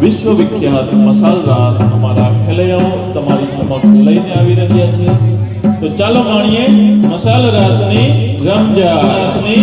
વિશ્વવિખ્યાત મસાલ રાસ અમારા ખેલૈયાઓ તમારી સમક્ષ લઈને આવી રહ્યા છે. તો ચાલો માણીએ મસાલ રાસની રમજા રાસની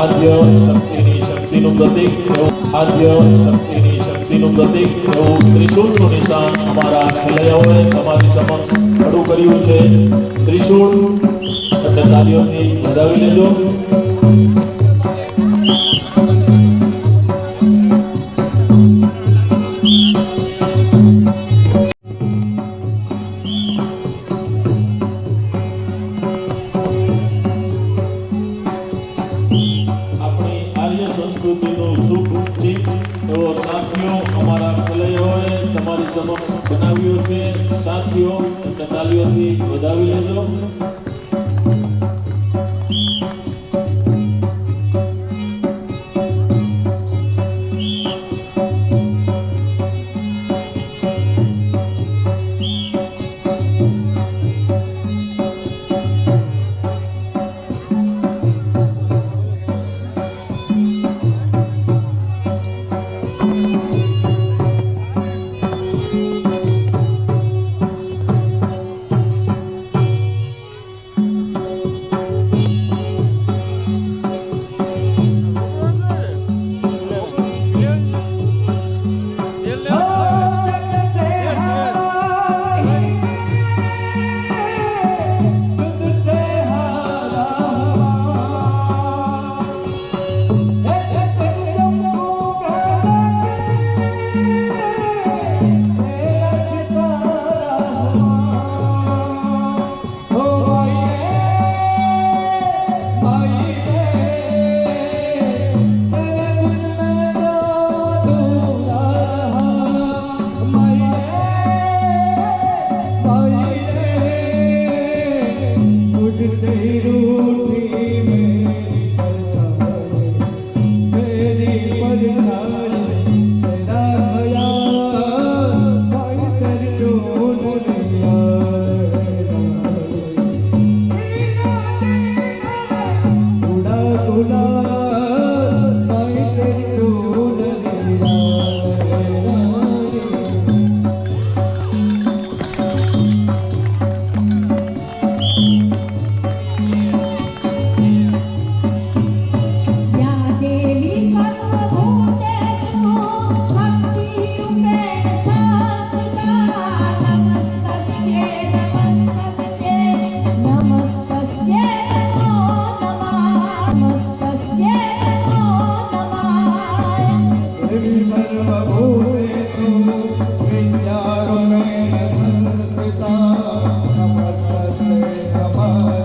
Adiós, શક્તિની પ્રતીક એવું આદ્ય શક્તિની શક્તિનું પ્રતીક એવું ત્રિશૂળનું નિશાન અમારા ખેલૈયાઓએ તમારી સમક્ષ ખડું કર્યું છે. ત્રિશૂળ એટલે તાલીઓથી વધાવી લેજો. સમક્ષ બનાવ્યો છે. સાથીઓ તાલીઓથી વધાવી લેજો. Namaste Namaste